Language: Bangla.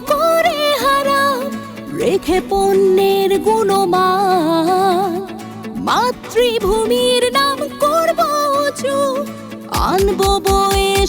করে হারা রেখে পণ্যের গুণমান। মাতৃভূমির নাম করব উঁচু আনব বয়ে